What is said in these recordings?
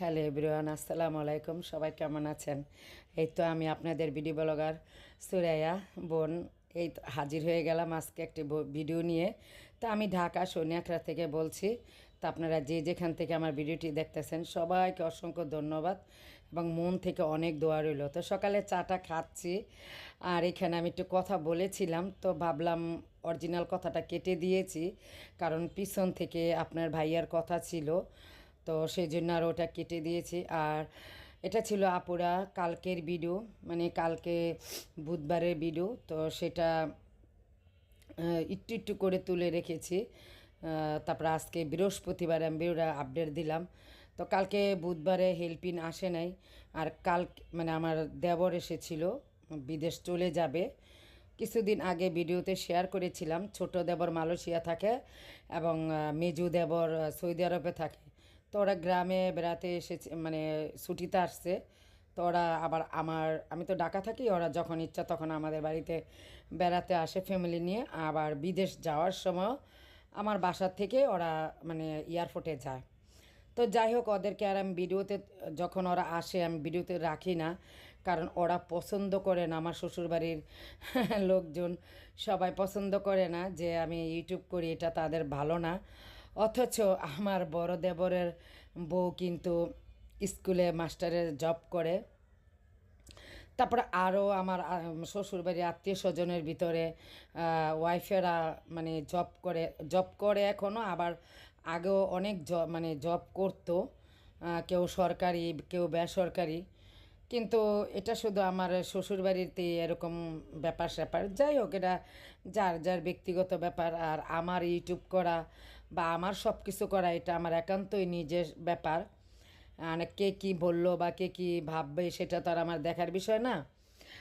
Hello everyone, আসসালামু আলাইকুম। সবাই কেমন আছেন? এই তো আমি আপনাদের ভিডিও ব্লগার সুরাইয়া বোন। এই হাজির হয়ে গেলাম আজকে একটি ভিডিও নিয়ে। তো আমি ঢাকা সোনিয়াকড়া থেকে বলছি, তো আপনারা যে যেখান থেকে আমার ভিডিওটি দেখতেছেন, সবাইকে অসংখ্য ধন্যবাদ এবং মন থেকে অনেক দোয়া রইল। তো সকালে চাটা খাচ্ছি, আর এখানে আমি একটু কথা বলেছিলাম, তো ভাবলাম অরিজিনাল কথাটা কেটে দিয়েছি, কারণ পিছন থেকে আপনার ভাইয়ার কথা ছিল। তো সেই জন্য আর ওটা কেটে দিয়েছি। আর এটা ছিল আপুরা কালকের ভিডিও মানে কালকে বুধবারের ভিডিও তো সেটা একটু একটু করে তুলে রেখেছি। তারপর আজকে বৃহস্পতিবার আমি ভিডিওটা আপডেট দিলাম। তো কালকে বুধবারে হেল্পিন আসে নাই। আর কাল মানে আমার দেবর এসেছিল, বিদেশ চলে যাবে। কিছুদিন আগে ভিডিওতে শেয়ার করেছিলাম, ছোট দেবর মালয়েশিয়া থাকে এবং মেজু দেবর সৌদি আরবে থাকে। তো ওরা গ্রামে বেড়াতে এসেছে মানে ছুটিতে আসছে। তো ওরা আবার আমার, আমি তো ঢাকা থাকি, ওরা যখন ইচ্ছা তখন আমাদের বাড়িতে বেড়াতে আসে ফ্যামিলি নিয়ে। আবার বিদেশ যাওয়ার সময় আমার বাসার থেকে ওরা মানে এয়ারপোর্টে যায়। তো যাই হোক, ওদেরকে আর আমি ভিডিওতে, যখন ওরা আসে, আমি ভিডিওতে রাখি না। কারণ ওরা পছন্দ করে না, আমার শ্বশুরবাড়ির লোকজন সবাই পছন্দ করে না যে আমি ইউটিউব করি, এটা তাদের ভালো না। অথচ আমার বড় দেবরের বউ কিন্তু স্কুলে মাস্টারের জব করে। তারপরে আরও আমার শ্বশুরবাড়ির আত্মীয় স্বজনের ভিতরে ওয়াইফেরা মানে জব করে জব করে এখনও আবার আগেও অনেক জ মানে জব করতো কেউ সরকারি, কেউ বেসরকারি। কিন্তু এটা শুধু আমার শ্বশুরবাড়িতে এরকম ব্যাপার স্যাপার যাই হোক, এটা যার যার ব্যক্তিগত ব্যাপার, আর আমার ইউটিউব করা বা আমার সব কিছু করা এটা আমার একান্তই নিজের ব্যাপার। আর কে কী বলল বা কে কী ভাববে সেটা তো আর আমার দেখার বিষয় না।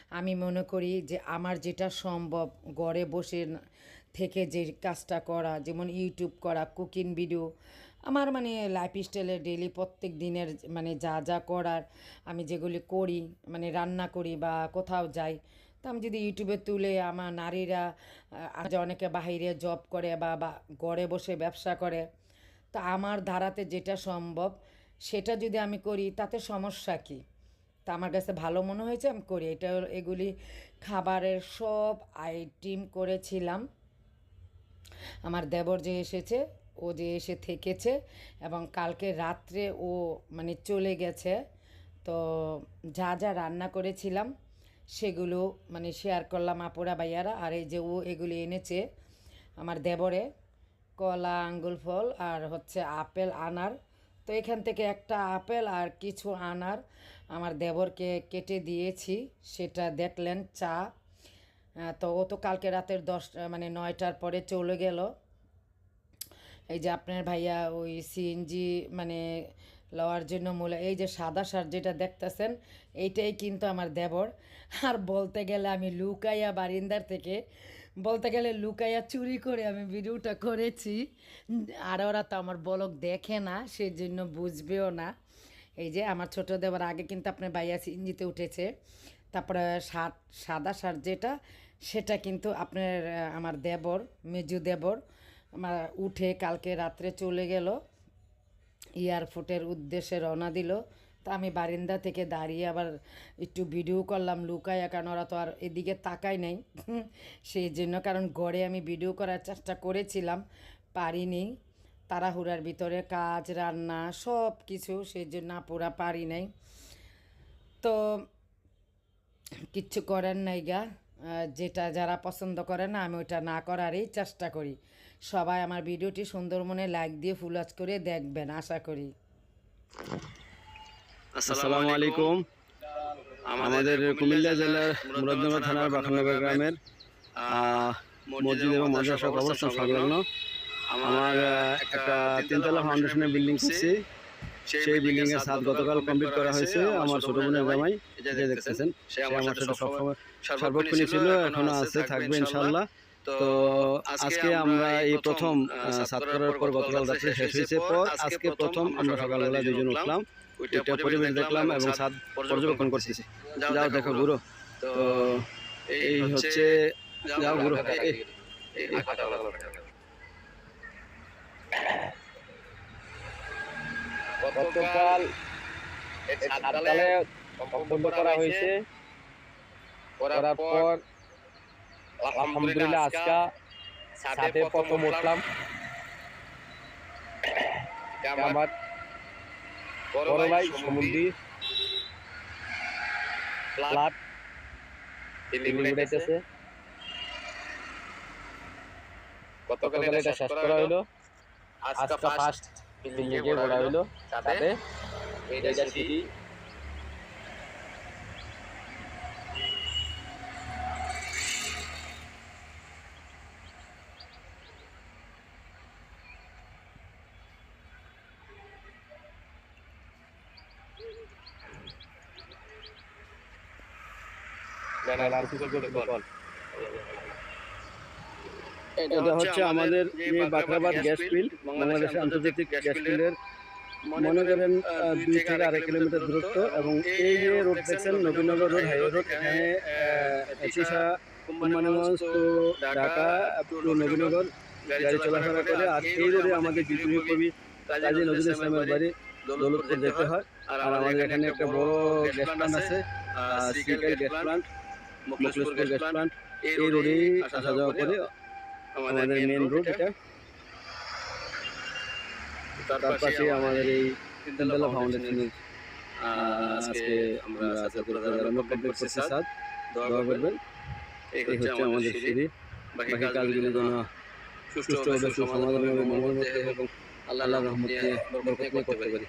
আমি মনে করি যে আমার যেটা সম্ভব ঘরে বসে থেকে যে কাজটা করা, যেমন ইউটিউব করা কুকিং ভিডিও আমার মানে লাইফ স্টাইলের ডেলি প্রত্যেক দিনের মানে যা যা করার আমি যেগুলি করি মানে রান্না করি বা কোথাও যাই তো আমি যদি ইউটিউবে তুলে আমার নারীরা আজ অনেকে বাহিরে জব করে বা বা ঘরে বসে ব্যবসা করে, তো আমার ধারাতে যেটা সম্ভব, সেটা যদি আমি করি, তাতে সমস্যা কী? তা আমার কাছে ভালো মনে হয়েছে, আমি করি। এটা এগুলি খাবারের সব আইটেম করেছিলাম। আমার দেবর যে এসেছে, ও যে এসে থেকেছে এবং কালকে রাত্রে ও মানে চলে গেছে। তো যা যা রান্না করেছিলাম সেগুলো মানে শেয়ার করলাম আপুরা ভাইয়ারা। আর এই যে ও এগুলি এনেছে আমার দেবরে, কলা আঙ্গুল ফল আর হচ্ছে আপেল আনার। তো এখান থেকে একটা আপেল আর কিছু আনার আমার দেবরকে কেটে দিয়েছি, সেটা দেখলেন চা। তো ও তো কালকে রাতের দশটা মানে নয়টার পরে চলে গেল। এই যে আপনার ভাইয়া ওই সিএনজি মানে লওয়ার জন্য মূলে, এই যে সাদা সার যেটা দেখতেছেন, এইটাই কিন্তু আমার দেবর। আর বলতে গেলে আমি লুকাইয়া বারিন্দার থেকে, বলতে গেলে লুকাইয়া চুরি করে আমি ভিডিওটা করেছি। আর ওরা তো আমার বলক দেখে না সেই জন্য বুঝবেও না। এই যে আমার ছোট দেবর, আগে কিন্তু আপনার ভাইয়া সিএনজিতে উঠেছে। তারপরে সাত সাদা সার যেটা, সেটা কিন্তু আপনার, আমার দেবর, মেজু দেবর, আমার উঠে কালকে রাত্রে চলে গেল। এয়ারপোর্টের উদ্দেশ্যে রওনা দিল। তা আমি বারিন্দা থেকে দাঁড়িয়ে আবার একটু ভিডিও করলাম। লুকাইয়া কারণ ওরা তো আর এদিকে তাকাই নাই। সেই জন্য কারণ গড়ে আমি ভিডিও করার চেষ্টা করেছিলাম, পারিনি। তাড়াহুড়ার ভিতরে কাজ, রান্না সব কিছু সেই জন্য পুরা পারি নাই। তো কিচ্ছু করার নাই গা। যেটা যারা পছন্দ করে না আমি ওটা না করারই চেষ্টা করি। সবাই আমার ভিডিওটি সুন্দর মনে লাইক দিয়ে ফুলাজ করে দেখবেন আশা করি। আসসালামু আলাইকুম। আমাদের কুমিল্লা জেলার মুরাদনগর থানার বাখানগর গ্রামের মসজিদ এবং মাদ্রাসা কবরস্থান সংলগ্ন। আমার একটা তিনতলা ফাউন্ডেশনের বিল্ডিং সেই বিল্ডিং এর ছাদ গতকাল কমপ্লিট করা হয়েছে আমার ছোট বোনের জামাই যে দেখতেছেন সে আমার সাথে সবসময় সার্বক্ষণিক ছিল এখনও আছে থাকবে ইনশাল্লাহ। তো আজকে আমরা এই প্রথম ছাদ করার পর গতকাল রাত্রে শেষ হয়েছে পর আজকে প্রথম আমরা সকালবেলা দুজন উঠলাম এটা পরিবেশ দেখলাম এবং ছাদ পর্যবেক্ষণ করতেছি। যাও দেখো গুরু। তো এই হচ্ছে যাও গুরু। এই- গতকাল সাতটালে সম্পন্ন করা হয়েছে। করার পর আলহামদুলিল্লাহ আজকে সাথে প্রথম উঠলাম আমার ভাই সমুদ্রি। ফ্লাট উড়াইতেছে গতকাল এটা শেষ করা হইল। আজকে ফার্স্ট বিল্ডিং এ ঘোরা হইল সাথে এইটা সিটি। এটা হচ্ছে আমাদের যে বাকরাবাদ গ্যাস ফিল্ড বাংলাদেশের আন্তর্জাতিক গ্যাস ফিল্ডের মনে করেন দুই থেকে আড়াই কিলোমিটার দূরত্ব এবং এই যে রোড দেখছেন নবীনগর রোড হাইওয়ে রোড এখানে এচিসা কোম্পানিগঞ্জ টু ঢাকা টু নবীনগর গাড়ি চলাফেরা করে আর এই রোডে আমাদের বিদ্রোহী কবি কাজী নজরুল ইসলামের বাড়ি দৌলতপুর যেতে হয়। আর আমাদের এখানে একটা বড় গ্যাস প্লান্ট আছে সিকাল gas plant Mukhlispur gas plant এই রোডেই আসা যাওয়া করে আমাদের মেন রোড এটা। তার পাশে আমাদের এই তেন্দলা ফাউন্ডেশনের আজকে আমরা আজকে কমপ্লিট করছি সাত দোয়া করবেন। এই হচ্ছে আমাদের সিঁড়ি। বাকি কাজগুলি যেন সুষ্ঠুভাবে সুসমাধান হবে মঙ্গল মধ্যে এবং আল্লাহ রহমতে বরকত করতে পারি।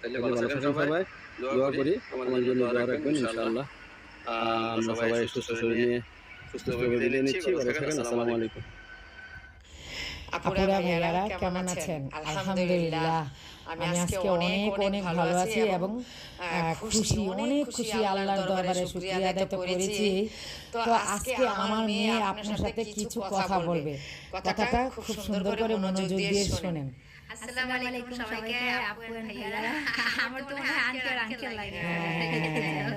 তাহলে ভালো থাকেন সবাই দোয়া করি। আমাদের জন্য দোয়া রাখবেন ইনশাআল্লাহ। আমরা সবাই সুস্থ শরীর নিয়ে সুস্থভাবে বিদায় নিচ্ছি। ভালো থাকেন আসসালামু আলাইকুম আপুরা ভাইয়ারা কেমন আছেন? আলহামদুলিল্লাহ। আমি আজকে অনেক অনেক ভালো আছি এবং খুশি অনেক খুশি আল্লাহর দরবারে শুকরিয়া আদায় তো করেছি। তো আজকে আমার মেয়ে আপনার সাথে কিছু কথা বলবে। কথাটা খুব সুন্দর করে মনোযোগ দিয়ে শোনেন। আসসালামু আলাইকুম সবাইকে আপু ভাইয়ারা। আমার তো হয় আঙ্কেল লাগে। তো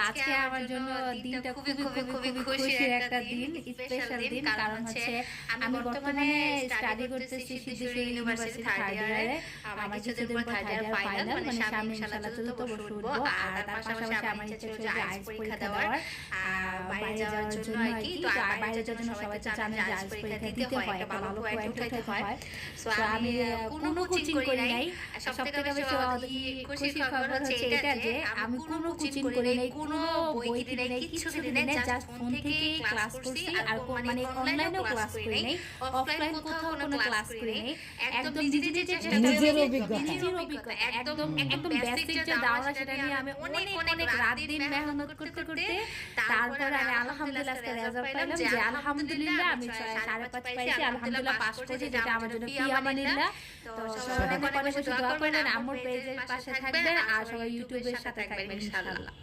আজকে আমার জন্য দিনটা খুবই খুবই খুবই খুশির একটা দিন স্পেশাল দিন। কারণ হচ্ছে আমি বর্তমানে স্টাডি করতেছি সিদ্ধেশ্বরী ইউনিভার্সিটি থার্ড ইয়ারে আমার কিছুদিন পর থার্ড ইয়ার ফাইনাল মানে সামনে ইনশাআল্লাহ চতুর্থ বর্ষ উঠবো আর তার পাশাপাশি আমার ইচ্ছে ছিল যে আইএলটিএস পরীক্ষা দেওয়ার বাইরে যাওয়ার জন্য আর কি তো বাইরে যাওয়ার জন্য সবাই জানে যে আইএলটিএস পরীক্ষা দিতে হয় একটা ভালো পয়েন্ট উঠাতে হয় সো আমি কোনো কোচিং করি নাই সব থেকে বেশি খুশির খবর হচ্ছে এটা যে আমি কোনো কোচিং করি নাই কোনো বই কিনে নাই কিছু কিনে নাই জাস্ট ফোন থেকে ক্লাস করছি আর মানে অনলাইনেও ক্লাস করি নাই অফলাইন কোথাও কোনো ক্লাস করি নাই একদম নিজে নিজে নিজের অভিজ্ঞতা। একদম একদম বেসিক যে ধারণা সেটা নিয়ে আমি অনেক অনেক রাত দিন মেহনত করতে করতে তারপরে আমি আলহামদুলিল্লাহ আজকে রেজাল্ট পাইলাম যে আলহামদুলিল্লাহ আমি সাড়ে পাঁচ পাইছি আলহামদুলিল্লাহ পাস করেছি যেটা আমার জন্য ফি আমানিল্লাহ তো সবাই অনেক অনেক বেশি দোয়া করবেন আমার পেজের পাশে থাকবেন আর সবাই ইউটিউবের সাথে থাকবেন ইনশাআল্লাহ